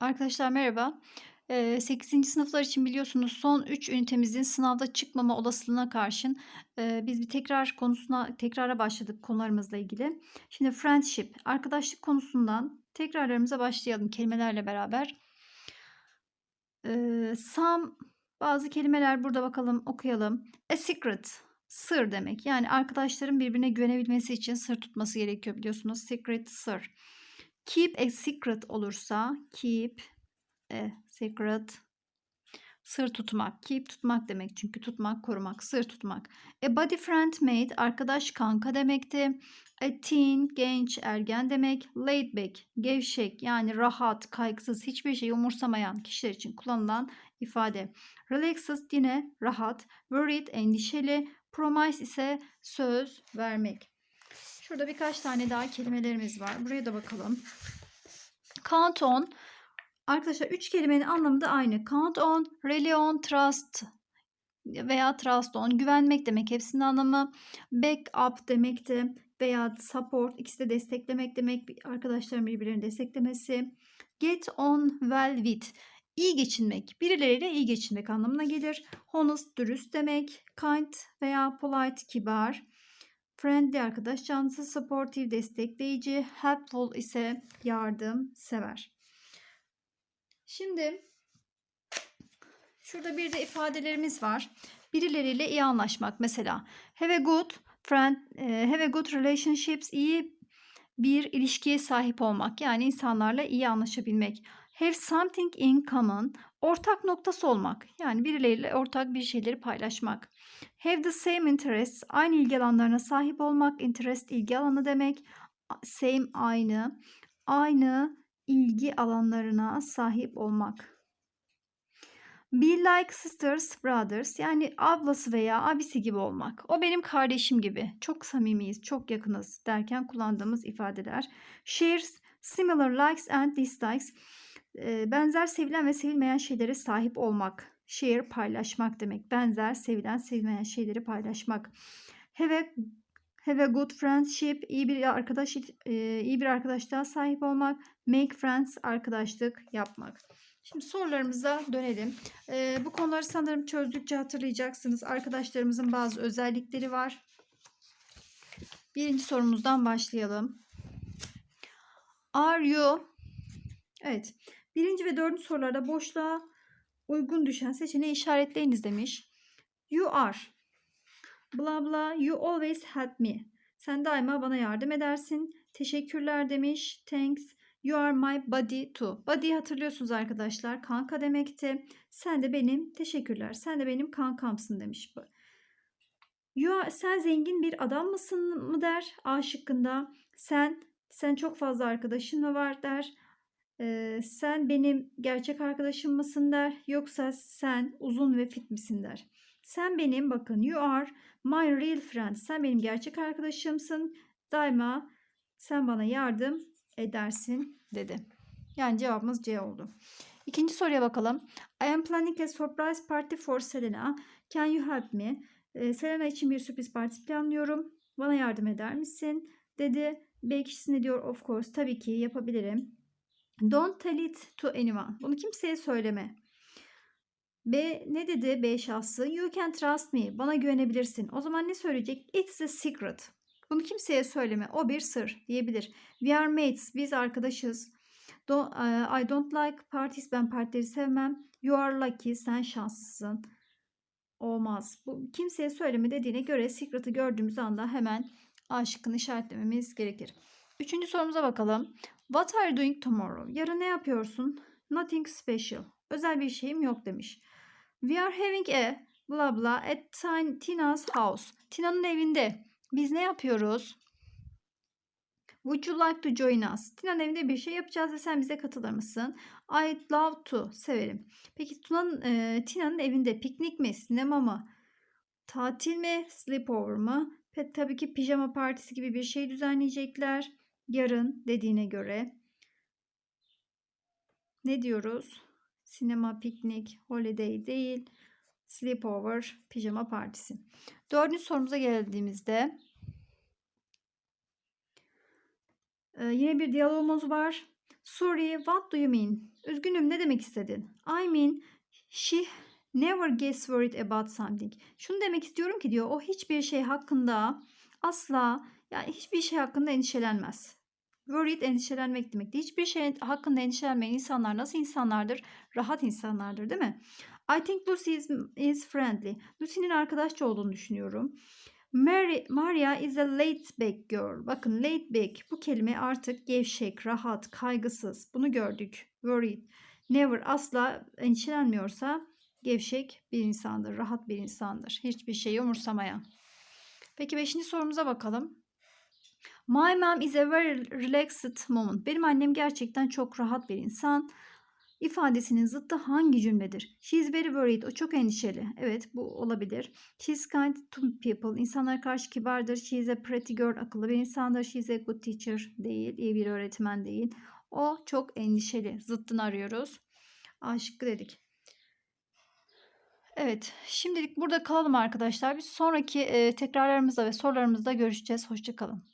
Arkadaşlar merhaba. Eee, 8. sınıflar için biliyorsunuz son 3 ünitemizin sınavda çıkmama olasılığına karşın biz bir tekrar konusuna tekrara başladık konularımızla ilgili. Şimdi friendship, arkadaşlık konusundan tekrarlarımıza başlayalım kelimelerle beraber. Some bazı kelimeler burada bakalım okuyalım. A secret, sır demek. Yani arkadaşların birbirine güvenebilmesi için sır tutması gerekiyor biliyorsunuz. Secret, sır. Keep a secret olursa keep a secret sır tutmak. Keep tutmak demek çünkü tutmak, korumak, sır tutmak. A body friend mate arkadaş kanka demekti. A teen genç, ergen demek. Laid back gevşek yani rahat, kaygısız, hiçbir şeyi umursamayan kişiler için kullanılan ifade. Relaxed yine rahat. Worried endişeli. Promise ise söz vermek. Şurada birkaç tane daha kelimelerimiz var. Buraya da bakalım. Count on. Arkadaşlar üç kelimenin anlamı da aynı. Count on, rely on, trust veya trust on. Güvenmek demek hepsinin anlamı. Back up demekti veya support ikisi de desteklemek demek. Arkadaşların birbirlerini desteklemesi. Get on well with. İyi geçinmek, birileriyle iyi geçinmek anlamına gelir. Honest, dürüst demek. Kind veya polite, kibar. Friendly arkadaş canlısı, supportive destekleyici, helpful ise yardım sever. Şimdi şurada bir de ifadelerimiz var. Birileriyle iyi anlaşmak mesela. Have a good friend, e, have a good relationships iyi bir ilişkiye sahip olmak. Yani insanlarla iyi anlaşabilmek. Have something in common ortak noktası olmak. Yani birileriyle ortak bir şeyleri paylaşmak. Have the same interests aynı ilgi alanlarına sahip olmak. Interest ilgi alanı demek. Same aynı. Aynı ilgi alanlarına sahip olmak. Be like sisters, brothers yani ablası veya abisi gibi olmak. O benim kardeşim gibi. Çok samimiyiz, çok yakınız derken kullandığımız ifadeler. Share similar likes and dislikes. Benzer sevilen ve sevilmeyen şeylere sahip olmak. Share paylaşmak demek. Benzer sevilen sevilmeyen şeyleri paylaşmak. Have a Have a good friendship, iyi bir arkadaş iyi bir arkadaşlığa sahip olmak, make friends arkadaşlık yapmak. Şimdi sorularımıza dönelim. Ee, bu konuları sanırım çözdükçe hatırlayacaksınız. Arkadaşlarımızın bazı özellikleri var. Birinci sorumuzdan başlayalım. Are you? Evet. Birinci ve dördüncü sorularda boşluğa uygun düşen seçeneği işaretleyiniz demiş. You are. Bla bla. You always help me. Sen daima bana yardım edersin. Teşekkürler demiş. Thanks. You are my buddy too. Buddy hatırlıyorsunuz arkadaşlar. Kanka demekti. Sen de benim teşekkürler. Sen de benim kankamsın demiş. You are, sen zengin bir adam mısın mı der A şıkkında. Sen sen çok fazla arkadaşın mı var der. Ee, sen benim gerçek arkadaşım mısın der. Yoksa sen uzun ve fit misin der. Sen benim bakın you are my real friend. Sen benim gerçek arkadaşımsın. Daima sen bana yardım edersin dedi. Yani cevabımız C oldu. İkinci soruya bakalım. I am planning a surprise party for Selena. Can you help me? Ee, Selena için bir sürpriz partisi planlıyorum. Bana yardım eder misin? Dedi. B kişisi ne diyor? Of course. Tabii ki yapabilirim. Don't tell it to anyone. Bunu kimseye söyleme. B ne dedi B şahsı? You can trust me. Bana güvenebilirsin. O zaman ne söyleyecek? It's a secret. Bunu kimseye söyleme. O bir sır diyebilir. We are mates. Biz arkadaşız. Don't, uh, I don't like parties. Ben partileri sevmem. You are lucky. Sen şanslısın. Olmaz. Bu kimseye söyleme dediğine göre secret'ı gördüğümüz anda hemen A işaretlememiz gerekir. Üçüncü sorumuza bakalım. What are you doing tomorrow? Yarın ne yapıyorsun? Nothing special. Özel bir şeyim yok demiş. We are having a bla bla at Tina's house. Tina'nın evinde. Biz ne yapıyoruz? Would you like to join us? Tina'nın evinde bir şey yapacağız ve sen bize katılır mısın? I'd love to. Severim. Peki Tuna'nın, e, Tina'nın evinde piknik mi, sinema mı, tatil mi, sleepover mı? Ve tabii ki pijama partisi gibi bir şey düzenleyecekler. Yarın dediğine göre. Ne diyoruz? Sinema, piknik, holiday değil. Sleepover, pijama partisi. Dördüncü sorumuza geldiğimizde e, yine bir diyalogumuz var. Sorry, what do you mean? Üzgünüm, ne demek istedin? I mean, she never gets worried about something. Şunu demek istiyorum ki diyor, o hiçbir şey hakkında asla, yani hiçbir şey hakkında endişelenmez. Worried endişelenmek demekti. Hiçbir şey hakkında endişelenmeyen insanlar nasıl insanlardır? Rahat insanlardır değil mi? I think Lucy is, is friendly. Lucy'nin arkadaşça olduğunu düşünüyorum. Mary, Maria is a laid back girl. Bakın laid back bu kelime artık gevşek, rahat, kaygısız. Bunu gördük. Worried. Never asla endişelenmiyorsa gevşek bir insandır, rahat bir insandır. Hiçbir şeyi umursamayan. Peki beşinci sorumuza bakalım. My mom is a very relaxed moment. Benim annem gerçekten çok rahat bir insan. İfadesinin zıttı hangi cümledir? She is very worried. O çok endişeli. Evet bu olabilir. She is kind to people. İnsanlara karşı kibardır. She is a pretty girl. Akıllı bir insandır. She is a good teacher. Değil. iyi bir öğretmen değil. O çok endişeli. Zıttını arıyoruz. A dedik. Evet, şimdilik burada kalalım arkadaşlar. Bir sonraki tekrarlarımızda ve sorularımızda görüşeceğiz. Hoşçakalın.